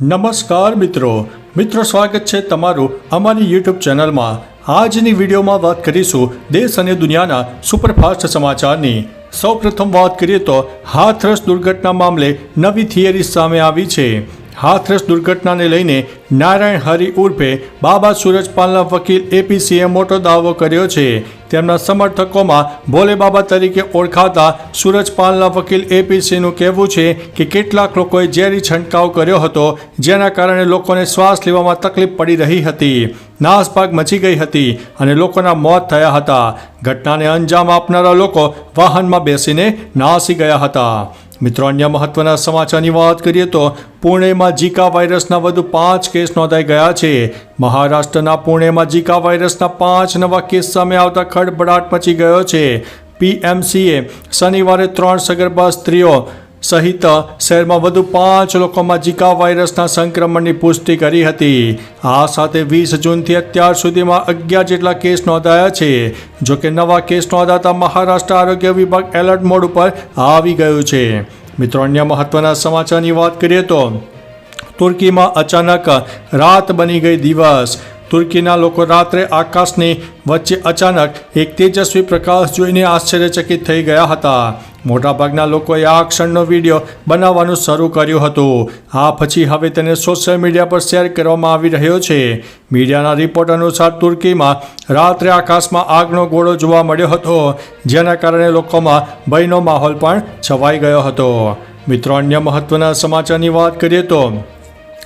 નમસ્કાર મિત્રો. મિત્રો, સ્વાગત છે તમારું અમારી યુટ્યુબ ચેનલમાં. આજની વિડીયોમાં વાત કરીશું દેશ અને દુનિયાના સુપરફાસ્ટ સમાચારની. સૌપ્રથમ વાત કરીએ તો હાથરસ દુર્ઘટના મામલે નવી થિયરી સામે આવી છે. હાથરસ દુર્ઘટનાને લઈને નારાયણ હરિ ઉર્ફે બાબા સુરજપાલના વકીલ એપીસીએ મોટો દાવો કર્યો છે. તેમના સમર્થકોમાં ભોલે બાબા તરીકે ઓળખાતા સુરજપાલના વકીલ એપીસીનું કહેવું છે કે કેટલાક લોકોએ ઝેરી છંટકાવ કર્યો હતો, જેના કારણે લોકોને શ્વાસ લેવામાં તકલીફ પડી રહી હતી નાસભાગ મચી ગઈ હતી અને લોકોના મોત થયા હતા. ઘટનાને અંજામ આપનારા લોકો વાહનમાં બેસીને નાસી ગયા હતા. મિત્રો, અન્ય મહત્વના સમાચારની વાત કરીએ તો પુણેમાં ઝીકા વાયરસના વધુ પાંચ કેસ નોંધાઈ ગયા છે. મહારાષ્ટ્રના પુણેમાં ઝીકા વાયરસના પાંચ નવા કેસ સામે આવતા ખળભળાટ મચી ગયો છે. પીએમસીએ શનિવારે ત્રણ સગર્ભા સ્ત્રીઓ સહિત શહેરમાં વધુ પાંચ લોકોમાં જીકા વાયરસના સંક્રમણની પુષ્ટિ કરી હતી. આ સાથે વીસ જૂનથી અત્યાર સુધીમાં અગિયાર જેટલા કેસ નોંધાયા છે. જોકે નવા કેસ નોંધાતા મહારાષ્ટ્ર આરોગ્ય વિભાગ એલર્ટ મોડ ઉપર આવી ગયું છે. મિત્રો, અન્ય મહત્વના સમાચારની વાત કરીએ તો તુર્કીમાં અચાનક રાત બની ગઈ દિવસ. તુર્કીના લોકો રાત્રે આકાશની વચ્ચે અચાનક એક તેજસ્વી પ્રકાશ જોઈને આશ્ચર્યચકિત થઈ ગયા હતા. મોટાભાગના લોકોએ આ ક્ષણનો વીડિયો બનાવવાનું શરૂ કર્યું હતું. આ પછી હવે તેને સોશિયલ મીડિયા પર શેર કરવામાં આવી રહ્યો છે. મીડિયાના રિપોર્ટ અનુસાર તુર્કીમાં રાત્રે આકાશમાં આગનો ગોળો જોવા મળ્યો હતો, જેના કારણે લોકોમાં ભયનો માહોલ પણ છવાઈ ગયો હતો. મિત્રો, અન્ય મહત્વના સમાચારની વાત કરીએ તો,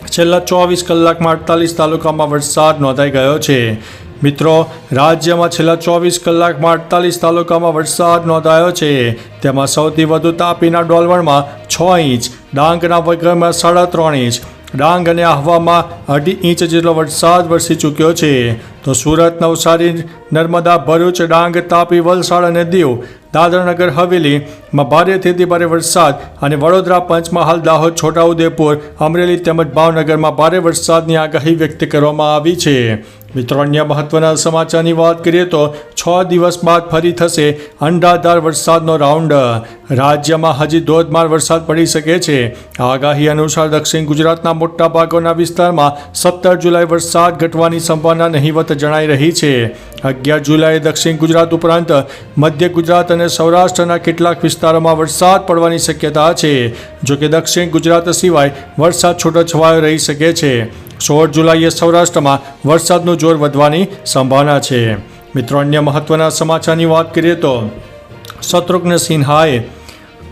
છેલ્લા ચોવીસ કલાકમાં અડતાલીસ તાલુકામાં વરસાદ નોંધાઈ ગયો છે. મિત્રો, રાજ્યમાં છેલ્લા ચોવીસ કલાકમાં અડતાલીસ તાલુકામાં વરસાદ નોંધાયો છે. તેમાં સૌથી વધુ તાપીના ડોલવણમાં છ ઇંચ, ડાંગના વગરમાં સાડા ત્રણ ઇંચ. ડાંગ અને આહવામાં અઢી ઇંચ જેટલો વરસાદ વરસી ચૂક્યો છે. તો સુરત, નવસારી, નર્મદા, ભરૂચ, ડાંગ, તાપી, વલસાડ અને દીવ, દાદરાનગર, હવેલીમાં ભારેથી ભારે વરસાદ અને વડોદરા પંચમહાલ, દાહોદ, છોટાઉદેપુર, અમરેલી તેમજ ભાવનગરમાં ભારે વરસાદની આગાહી વ્યક્ત કરવામાં આવી છે. મિત્રો, અન્ય મહત્વના સમાચારની વાત કરીએ તો છ દિવસ બાદ ફરી થશે અંડાધાર વરસાદનો રાઉન્ડ. રાજ્યમાં હજી ધોધમાર વરસાદ પડી શકે છે. આગાહી અનુસાર દક્ષિણ ગુજરાતના મોટા ભાગોના વિસ્તારમાં સત્તર જુલાઈ વરસાદ ઘટવાની સંભાવના નહીવત જણાઈ રહી છે. અગિયાર જુલાઈએ દક્ષિણ ગુજરાત ઉપરાંત મધ્ય ગુજરાત અને સૌરાષ્ટ્રના કેટલાક વિસ્તારોમાં વરસાદ પડવાની શક્યતા છે. જોકે દક્ષિણ ગુજરાત સિવાય વરસાદ છૂટોછવાયો રહી શકે છે. સોળ જુલાઈએ સૌરાષ્ટ્રમાં વરસાદનું જોર વધવાની સંભાવના છે. મિત્રો, અન્ય મહત્વના સમાચારની વાત કરીએ તો શત્રુઘ્ન સિન્હાએ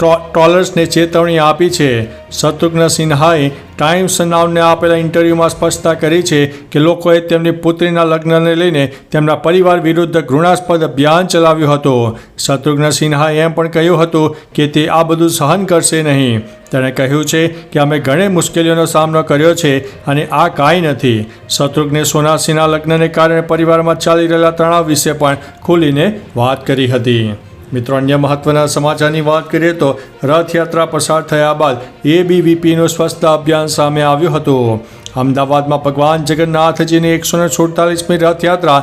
ટ્રોલર્સને ચેતવણી આપી છે. શત્રુઘ્ન સિન્હાએ ટાઈમ્સ નાવને આપેલા ઇન્ટરવ્યૂમાં સ્પષ્ટતા કરી છે કે લોકોએ તેમની પુત્રીના લગ્નને લઈને તેમના પરિવાર વિરુદ્ધ ઘૃણાસ્પદ અભિયાન ચલાવ્યું હતું. શત્રુઘ્ન સિન્હાએ એમ પણ કહ્યું હતું કે તે આ બધું સહન કરશે નહીં. તેણે કહ્યું છે કે અમે ઘણી મુશ્કેલીઓનો સામનો કર્યો છે અને આ કાંઈ નથી. શત્રુઘ્ને સોનાસીના લગ્નને કારણે પરિવારમાં ચાલી રહેલા તણાવ વિશે પણ ખુલીને વાત કરી હતી. મિત્રો, અન્ય મહત્વના સમાચારની વાત કરીએ તો રથયાત્રા પસાર થયા બાદ એબીવીપીનું સ્વચ્છતા અભિયાન સામે આવ્યું હતું. અમદાવાદમાં ભગવાન જગન્નાથજીની એકસો ને સુડતાલીસમી રથયાત્રા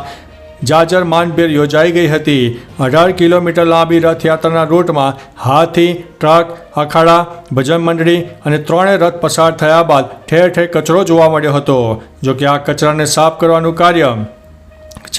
જાજર માનભેર યોજાઈ ગઈ હતી. અઢાર કિલોમીટર લાંબી રથયાત્રાના રૂટમાં હાથી, ટ્રક, અખાડા, ભજન મંડળી અને ત્રણેય રથ પસાર થયા બાદ ઠેર ઠેર કચરો જોવા મળ્યો હતો, જોકે આ કચરાને સાફ કરવાનું કાર્ય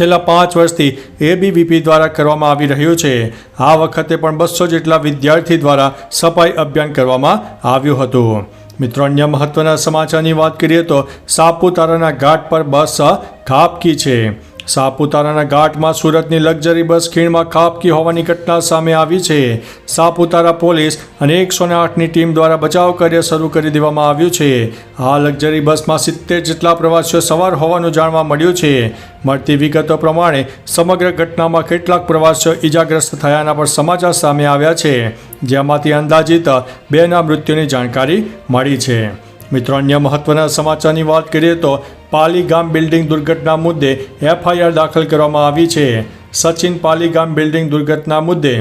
છેલ્લા પાંચ વર્ષથી એબીવીપી દ્વારા કરવામાં આવી રહ્યું છે. આ વખતે પણ બસો જેટલા વિદ્યાર્થી દ્વારા સફાઈ અભિયાન કરવામાં આવ્યું હતું. મિત્રો, અન્ય મહત્વના સમાચારની વાત કરીએ તો સાપુતારાના ઘાટ પર બસ ખાબકી છે. સાપુતારાના ઘાટમાં સુરતની લક્ઝરી બસ ખીણમાં ખાબકી હોવાની ઘટના સામે આવી છે. સાપુતારા પોલીસ અને એકસો આઠની ટીમ દ્વારા બચાવ કાર્ય શરૂ કરી દેવામાં આવ્યું છે. આ લક્ઝરી બસમાં સિત્તેર જેટલા પ્રવાસીઓ સવાર હોવાનું જાણવા મળ્યું છે. મળતી વિગતો પ્રમાણે સમગ્ર ઘટનામાં કેટલાક પ્રવાસીઓ ઈજાગ્રસ્ત થયાના પણ સમાચાર સામે આવ્યા છે. જેમાંથી અંદાજિત બેના મૃત્યુની જાણકારી મળી છે. મિત્રો, અન્ય મહત્વના સમાચારની વાત કરીએ તો પાલીગામ બિલ્ડિંગ દુર્ઘટના મુદ્દે એફઆઈઆર દાખલ કરવામાં આવી છે. સચિન પાલીગામ બિલ્ડિંગ દુર્ઘટના મુદ્દે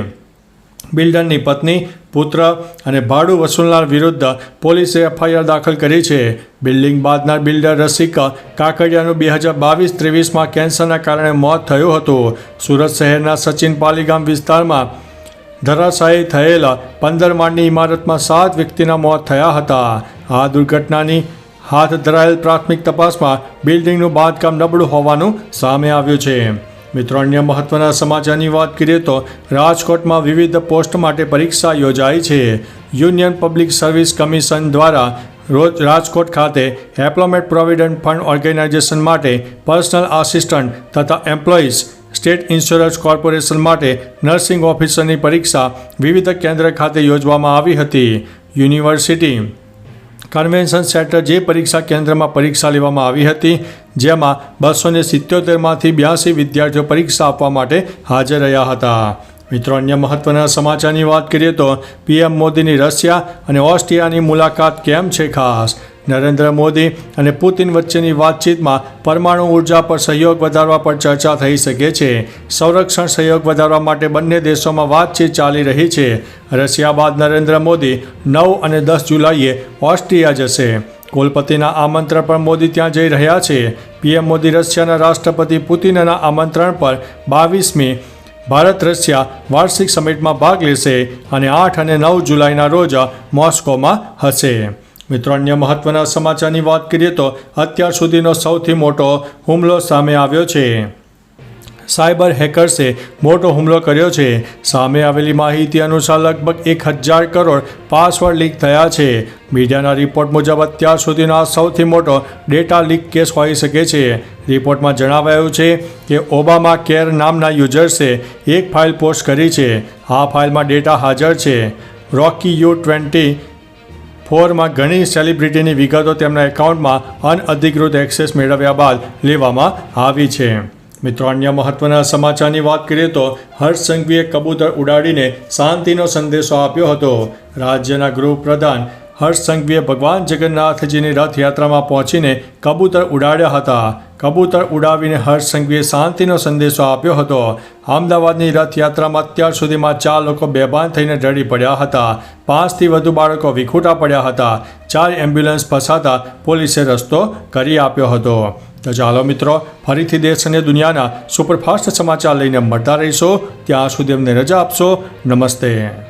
બિલ્ડરની પત્ની, પુત્ર અને ભાડું વસૂલનાર વિરુદ્ધ પોલીસે એફઆઈઆર દાખલ કરી છે. બિલ્ડિંગ બાદના બિલ્ડર રસિક કાકડિયાનું બે હજાર બાવીસ ત્રેવીસમાં કેન્સરના કારણે મોત થયું હતું. સુરત શહેરના સચિન પાલીગામ વિસ્તારમાં ધરાશાયી થયેલા પંદર માળની ઇમારતમાં સાત વ્યક્તિના મોત થયા હતા. આ દુર્ઘટનાની હાથ ધરાયેલ પ્રાથમિક તપાસમાં બિલ્ડિંગનું બાંધકામ નબળું હોવાનું સામે આવ્યું છે. મિત્રો, અન્ય મહત્વના સમાચારની વાત કરીએ તો રાજકોટમાં વિવિધ પોસ્ટ માટે પરીક્ષા યોજાઈ છે. યુનિયન પબ્લિક સર્વિસ કમિશન દ્વારા રોજ રાજકોટ ખાતે એમ્પ્લોયમેન્ટ પ્રોવિડન્ટ ફંડ ઓર્ગેનાઇઝેશન માટે પર્સનલ આસિસ્ટન્ટ તથા એમ્પ્લોઈઝ સ્ટેટ ઇન્સ્યોરન્સ કોર્પોરેશન માટે નર્સિંગ ઓફિસરની પરીક્ષા વિવિધ કેન્દ્ર ખાતે યોજવામાં આવી હતી. યુનિવર્સિટી કન્વેન્શન સેન્ટર જે પરીક્ષા કેન્દ્રમાં પરીક્ષા લેવામાં આવી હતી, જેમાં બસો ને સિત્યોતેરમાંથી બ્યાસી વિદ્યાર્થીઓ પરીક્ષા આપવા માટે હાજર રહ્યા હતા. મિત્રો, અન્ય મહત્વના સમાચારની વાત કરીએ તો પીએમ મોદીની રશિયા અને ઓસ્ટ્રિયાની મુલાકાત કેમ છે ખાસ? નરેન્દ્ર મોદી અને પુતિન વચ્ચેની વાતચીતમાં પરમાણુ ઊર્જા પર સહયોગ વધારવા પર ચર્ચા થઈ શકે છે. સંરક્ષણ સહયોગ વધારવા માટે બંને દેશોમાં વાતચીત ચાલી રહી છે. રશિયા બાદ નરેન્દ્ર મોદી નવ અને દસ જુલાઈએ ઓસ્ટ્રિયા જશે. કોલપતિના આમંત્રણ પર મોદી ત્યાં જઈ રહ્યા છે. પીએમ મોદી રશિયાના રાષ્ટ્રપતિ પુતિનના આમંત્રણ પર બાવીસમી ભારત રશિયા વાર્ષિક સમિટમાં ભાગ લેશે અને આઠ અને નવ જુલાઈના રોજ મોસ્કોમાં હશે. મિત્રો, અન્ય મહત્વના સમાચારની વાત કરીએ તો અત્યાર સુધીનો સૌથી મોટો હુમલો સામે આવ્યો છે. સાયબર હેકર્સે મોટો હુમલો કર્યો છે. સામે આવેલી માહિતી અનુસાર લગભગ એક હજાર કરોડ પાસવર્ડ લીક થયા છે. મીડિયાના રિપોર્ટ મુજબ અત્યાર સુધીનો આ સૌથી મોટો ડેટા લીક કેસ હોઈ શકે છે. રિપોર્ટમાં જણાવાયું છે કે ઓબામા કેર નામના યુઝર્સે એક ફાઇલ પોસ્ટ કરી છે. આ ફાઇલમાં ડેટા હાજર છે. રોકી યુ ટ્વેન્ટી ફોરમાં ઘણી સેલિબ્રિટીની વિગતો તેમના એકાઉન્ટમાં અનઅધિકૃત એક્સેસ મેળવ્યા બાદ લેવામાં આવી છે. મિત્રો, અન્ય મહત્વના સમાચારની વાત કરીએ તો હર્ષ સંઘવીએ કબૂતર ઉડાડીને શાંતિનો સંદેશો આપ્યો હતો. રાજ્યના ગૃહપ્રધાન હર્ષ સંઘવીએ ભગવાન જગન્નાથજીની રથયાત્રામાં પહોંચીને કબૂતર ઉડાડ્યા હતા. કબૂતર ઉડાવીને હર્ષ સંઘવીએ શાંતિનો સંદેશો આપ્યો હતો. અમદાવાદની રથયાત્રામાં અત્યાર સુધીમાં ચાર લોકો બેભાન થઈને ઢળી પડ્યા હતા. પાંચથી વધુ બાળકો વિખૂટા પડ્યા હતા. ચાર એમ્બ્યુલન્સ ફસાતા પોલીસે રસ્તો કરી આપ્યો હતો. તો ચાલો મિત્રો, ફરીથી દેશ અને દુનિયાના સુપરફાસ્ટ સમાચાર લઈને મળતા રહીશો. ત્યાં સુધી અમને રજા આપશો. નમસ્તે.